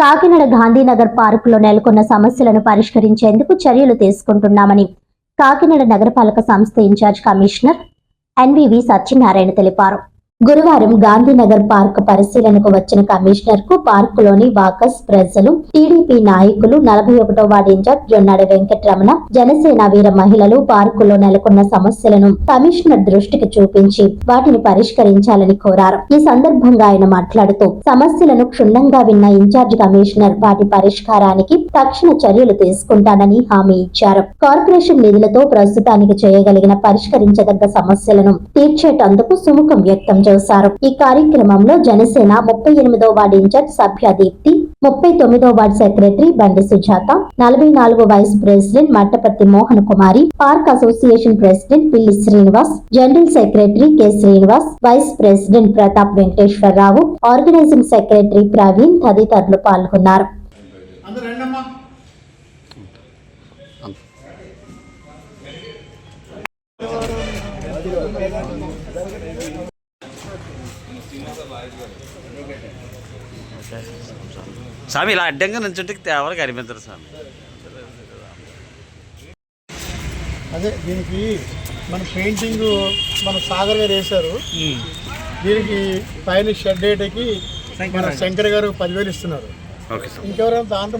కాకినాడ గాంధీనగర్ పార్కులో నెలకొన్న సమస్యలను పరిష్కరించేందుకు చర్యలు తీసుకుంటున్నామని కాకినాడ నగరపాలక సంస్థ ఇన్ఛార్జ్ కమిషనర్ ఎన్వివి సత్యనారాయణ తెలిపారు. గురువారం గాంధీనగర్ పార్క్ పరిశీలనకు వచ్చిన కమిషనర్కు పార్క్లోని వాకస్ ప్రజలు టీడీపీ నాయకులు నలభై ఒకటో ward in charge Jonnada Venkataramana Janasena వీర మహిళలు పార్కులో నెలకొన్న సమస్యలను కమిషనర్ దృష్టికి చూపించి వాటిని పరిష్కరించాలని కోరారు. ఈ సందర్భంగా ఆయన మాట్లాడుతూ సమస్యలను క్షుణ్ణంగా విన్న ఇన్ఛార్జ్ కమిషనర్ వాటి పరిష్కారానికి తక్షణ చర్యలు తీసుకుంటానని హామీ ఇచ్చారు. కార్పొరేషన్ నిధులతో ప్రస్తుతానికి చేయగలిగిన పరిష్కరించదగ్గ సమస్యలను తీర్చేటందుకు సుముఖం వ్యక్తం చేశారు. ఈ కార్యక్రమంలో జనసేన ముప్పై ఎనిమిదో వార్డు ఇన్ఛార్జ్ సభ్య దీప్తి ముప్పై తొమ్మిదో వార్డు సెక్రటరీ బండి సుజాత నలభై నాలుగో vice president Mattaparthi Mohan Kumari park association president Pilli Srinivas general secretary K Srinivas vice president Pratap Venkateswararao organising secretary Praveen తదితరులు పాల్గొన్నారు. స్వామి ఇలా అడ్డంగా నుంచుంటే ఎవరు కనిపించరు స్వామి. అదే దీనికి మన పెయింటింగ్ మన సాగర్ గారు వేశారు. దీనికి పైన షెడ్ వేయటానికి మన శంకర్ గారు పదివేలు ఇస్తున్నారు. ఇంకెవరైనా దాంట్లో